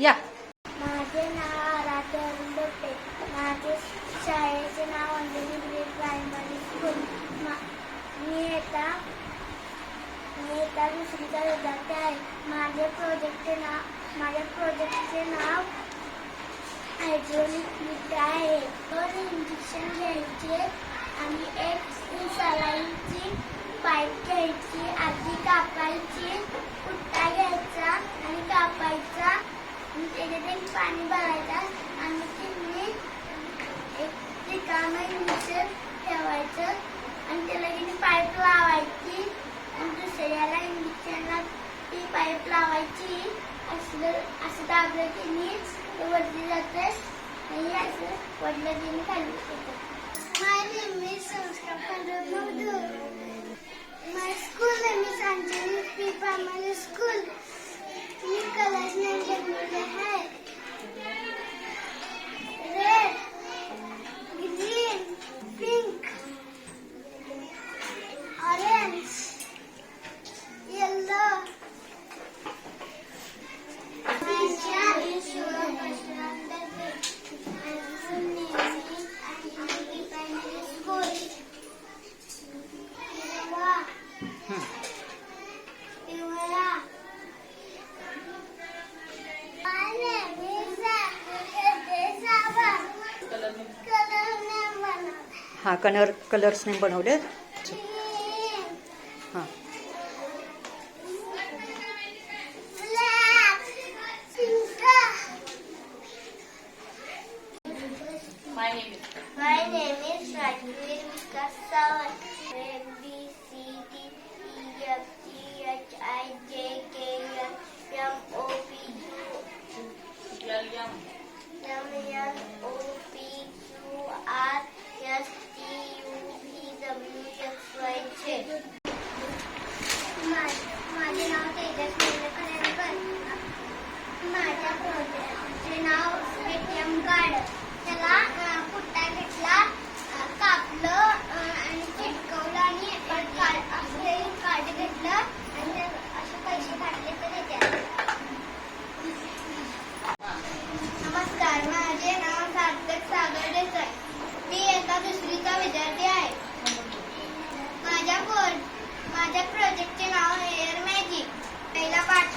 या. माझे नाव आराध्य अरुण माझे शाळेचे नाव अंजली ग्रेड प्रायमरी स्कूल. मा- मी येता मी येता दुसरीचा विद्यार्थी आहे. माझे प्रोजेक्टचे नाव माझ्या प्रोजेक्टचे नाव हायड्रोलिक मीठ आहे. दोन इंजेक्शन घ्यायचे आणि एक सलाईची पाईप घ्यायची आधी कापायची कुट्टा घ्यायचा आणि कापायचा. आणि त्याच्यात एक पाणी भरायचं आणि तुम्ही एक रिकामं इंजेक्शन ठेवायचं आणि त्याला की पाईप लावायची आणि दुसऱ्याला इंजेक्शनला ती पाईप लावायची असलं असं दाबलं की मी ते वरती जाते आणि असं वडलं की मी खाली येते my name is Sanskar Pandharpur my school name is Anjali pre primary school me colours name बनवले है। रेड कलर कलर्सने बनवले हां My name is Ranveer Vikas Sawant.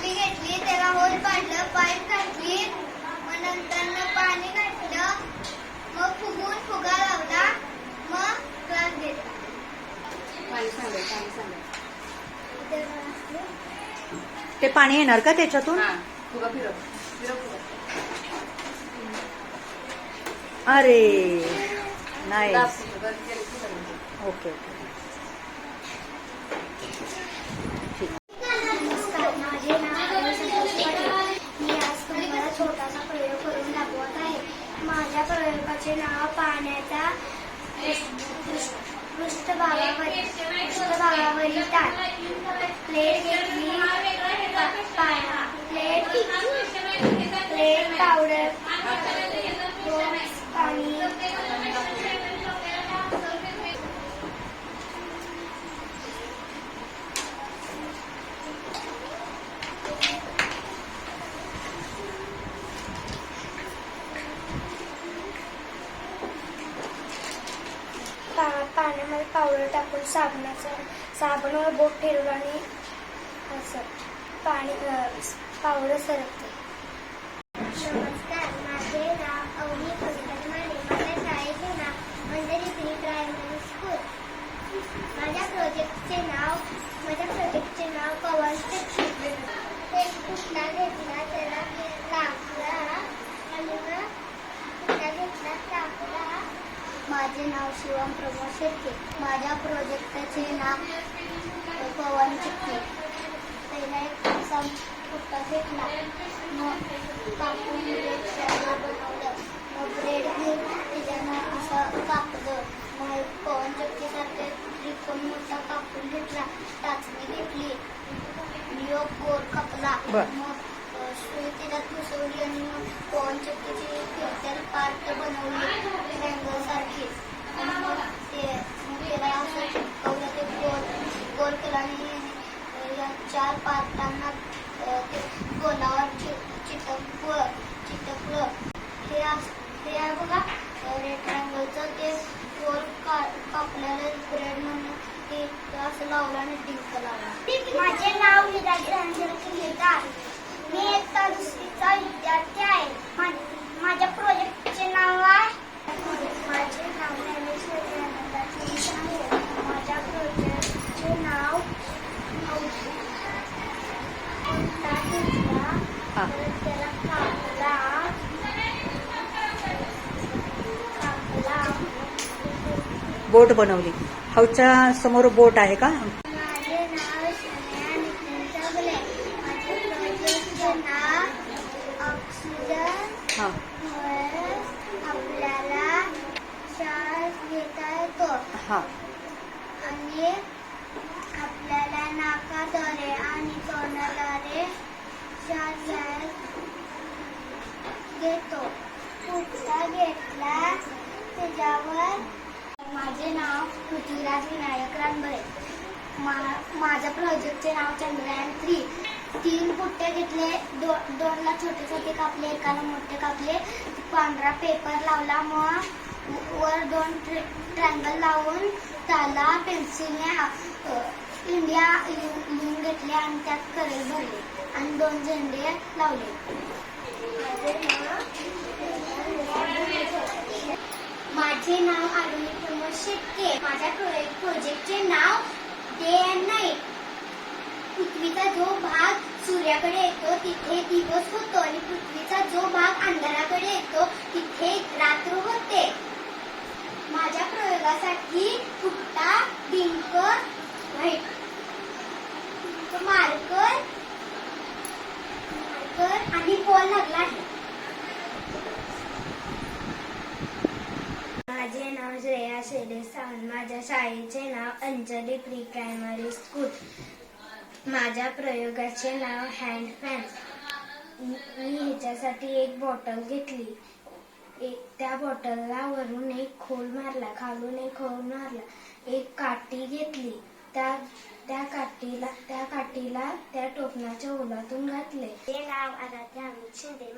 बाटली घेतली त्याला होल पाडलं पाईप घातली मग नंतर पाणी घातलं मग फुगून फुगा लावला मग ग्लास घेतला. ते पाणी येणार का त्याच्यातून? अरे नाही ओके ओके ठीक नमस्कार माझे नाव आहे संतोष पाटील मी आज तुम्हाला छोटासा प्रयोग करून दाखवत आहे माझ्या प्रकल्पाचे नाव पाण्याचा पृष्ठ- पृष्ठभागावरील ताट प्लेट घेतली पा- प्लेट प्लेट पावडर पाणी. त्यामध्ये पावडर टाकून साबणाचं साबणावर बोट ठेवलं आणि असं पाणी पावडर सरकते. नमस्कार माझे नाव अवनी पंकज माने. माझ्या शाळेचे नाव मंजरी प्री प्रायमरी स्कूल. माझ्या प्रोजेक्टचे नाव माझ्या प्रोजेक्टचे नाव पवन ते कुठला घेतला त्याला टाकला आणि मग कुठला घेतला कापला माझे नाव शिवम प्रमोद शेट्टे. माझ्या प्रोजेक्टचे नाव पवन चिक्के पहिला एक असा कुट्टा घेतला मग कापून ब्रेड सॅलो बनवलं. मग ब्रेड घेऊन त्याच्यानं असं कापलं. मग पवन चक्कीसारखे त्रिकोण मोठा कापून घेतला. टाचणी घेतली. योग गोल कापला. मग सुई त्याच्यात घुसवली आणि मग पवन चक्कीची पार्ट बनवली ट्रँगल सारखी आणि मग ते मग त्याला असं चिटकवलं ते गोल गोल केला आणि या चार पार्टांना अ, अ, ते गोलावर चि- चिटकव चिटकलं हे अस- हे आहे बघा रेक्टँगलचं ते वर का कापलेलं ब्रेड म्हणून ते ते असं लावलं आणि डिंक लावला माझे नाव निराजी रंजन केदार मी इयत्ता दुसरीचा विद्यार्थी आहे मा- माझ्या प्रोजेक्टचे नाव आहे माझे नाव ज्ञानेश विवेकानंद केश आहे माझ्या प्रोजेक्टचे नाव औषध कोणता घेतला हा. परत त्याला कापला कापला बोट बनवली. हाऊच्या समोर बोट आहे का? माझे नाव सोनिया नितीन चगले माझे प्रोजेक्टचे नाव ऑक्सिजन हा वर आपल्याला श्वास घेता येतो हा आणि आपल्याला नाकाद्वारे आणि तोंडाद्वारे श्वास घ्याय- घेतो पुढचा घेतला त्याच्यावर माझे नाव पृथ्वीराज विनायक रानबळे मा- माझ्या प्रोजेक्टचे नाव चंद्रयान थ्री तीन पुट्टे घेतले दो दोनला छोटे छोटे कापले एकाला मोठे कापले. पांढरा पेपर लावला मग. वर दोन ट्रँगल लावून त्याला पेन्सिलने इंडिया लिहून लिहून घेतले आणि त्यात कलर भरले आणि दोन झेंडे लावले. माझे नाव माझे नाव आरुणी प्रमोद शेटके माझ्या प्रो- प्रोजेक्टचे नाव डे अँड नाईट पृथ्वीचा जो भाग सूर्याकडे येतो तिथे दिवस होतो आणि पृथ्वीचा जो भाग अंधाराकडे येतो तिथे रात्र होते. माझ्या प्रयोगासाठी फुट्टा डिंकर मार्कर मार्कर आणि बॉल लागला आहे. माझे नाव श्रेया शेडे सावंत. माझ्या शाळेचे नाव अंजली प्री प्रायमरी स्कूल. माझ्या प्रयोगाचे नाव हँड फॅन मी ह्याच्यासाठी एक बॉटल घेतली. एक त्या बॉटलला वरून एक खोल मारला खालून एक खोल मारला. एक काठी घेतली. त्या त्या काठीला त्या काठीला त्या टोपणाच्या ओलातून घातले. ते नाव आराध्या अमित शिंदे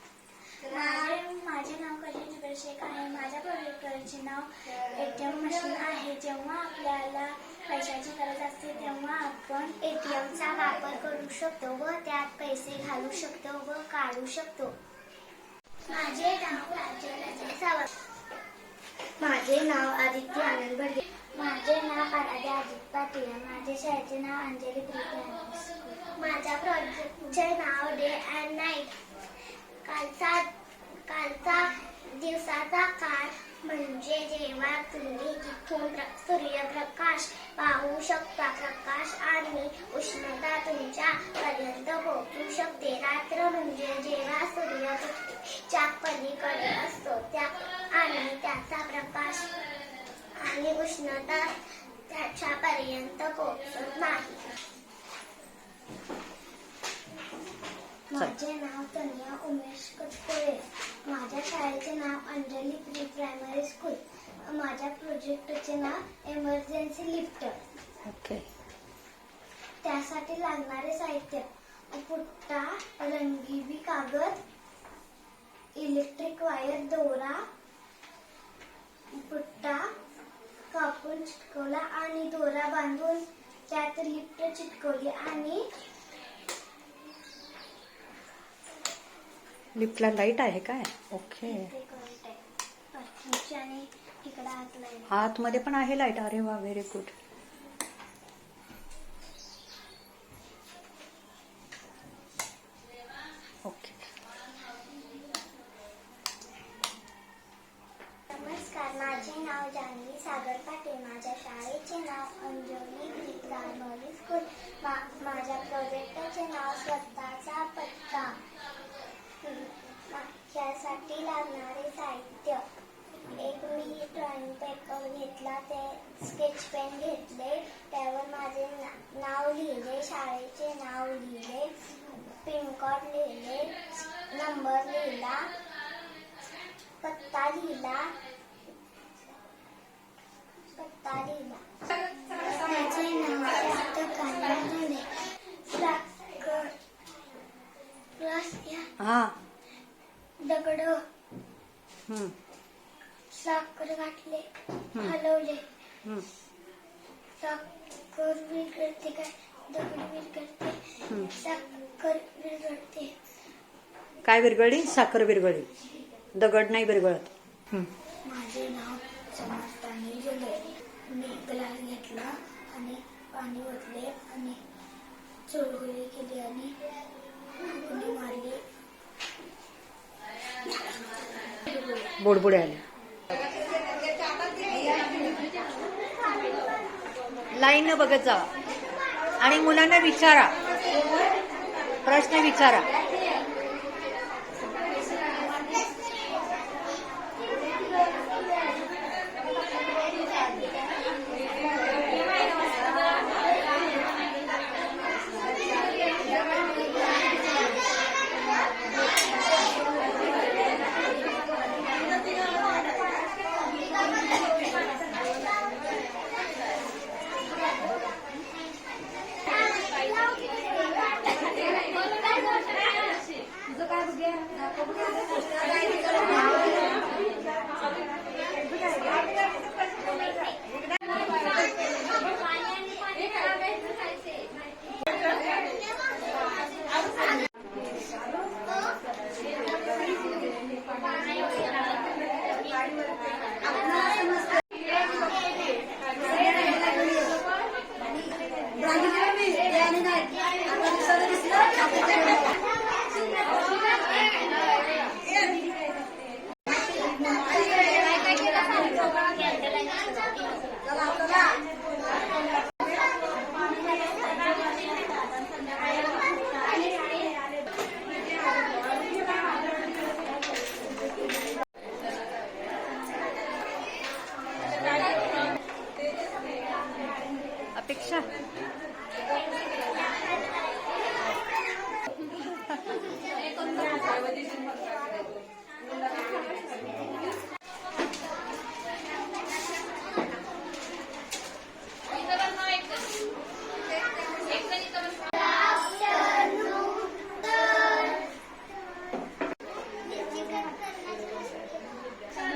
माझे माझे नाव कल्याण शेख आहे? माझ्या प्रोजेक्टरचे नाव एटीएम मशीन आहे. जेव्हा आपल्याला पैशाची गरज असते तेव्हा आपण एटीएमचा वापर करू शकतो व त्यात पैसे घालू शकतो व काढू शकतो. माझे नाव राज्यराजे सावंत. माझे नाव आदित्य आनंद बर्गे माझे नाव आराध्या अजित पाटील. आहे. माझ्या शाळेचे नाव अंजली प्रीती माझ्या प्रोजेक्टचे नाव डे अँड नाईट. कालचा कालचा दिवसाचा काळ म्हणजे जेव्हा तुम्ही प्र- सूर्यप्रकाश पाहू शकता. प्रकाश आणि उष्णता तुमच्या पर्यंत पोहोचू शकते. रात्र म्हणजे जेव्हा सूर्याच्या पलीकडे असतो त्या आणि त्याचा प्रकाश आणि उष्णता त्याच्यापर्यंत पोहोचत नाही माझे नाव तनिया उमेश कटकोळे माझ्या शाळेचे नाव अंजली प्री प्रायमरी स्कूल माझ्या प्रोजेक्टचे नाव एमर्जन्सी लिफ्ट ओके. त्यासाठी लागणारे साहित्य. पुट्टा रंगीबी कागद इलेक्ट्रिक वायर दोरा पुट्टा कापून चिटकवला आणि दोरा बांधून त्यात लिफ्ट चिटकवली आणि लिफ्टला लाइट आहे काय? ओके. आणि. आतमध्ये पण आहे लाइट. अरे वा व्हेरी गुड ओके नमस्कार माझे नाव जान्हवी सागर पाटील. माझ्या शाळेचे नाव अंजली प्री प्रायमरी स्कूल. मा- माझ्या प्रोजेक्टचे नाव स्वतःचा पत्ता. यासाठी लागणारे साहित्य. एक मी ड्रॉइंग पेपर घेतला ते स्केच पेन घेतले. त्यावर माझे ना- नाव लिहिले शाळेचे नाव लिहिले. पिनकोड लिहिले नंबर लिहिला पत्ता लिहिला पत्ता लिहिला. माझे नाव हा. दगड. हम्म, साखर घातले. हलवले. साखर विरघळते काय? दगड विरघळते. साखर विरघळते. काय विरगळली साखर विरगळली दगड नाही विरगळत हम्म. माझे नाव समाज पाणी गेले मी ग्लास घेतला आणि पाणी ओतले आणि चोळगुळी केली आणि मारली. बुडबुडे आले. लाईन न बघत जा. आणि मुलांना विचारा. प्रश्न विचारा.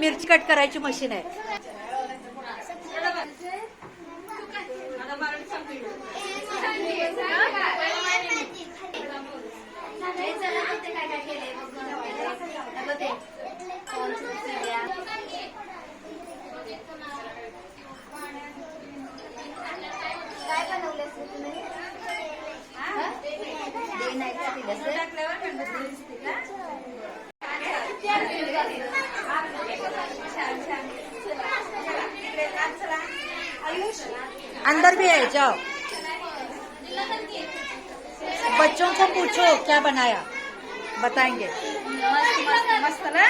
मिरची कट करायची मशीन आहे. काय बनवलं अंदर भी है जाओ बच्चों को पूछो क्या बनाया बताएंगे मस्त मस्त मस्त ना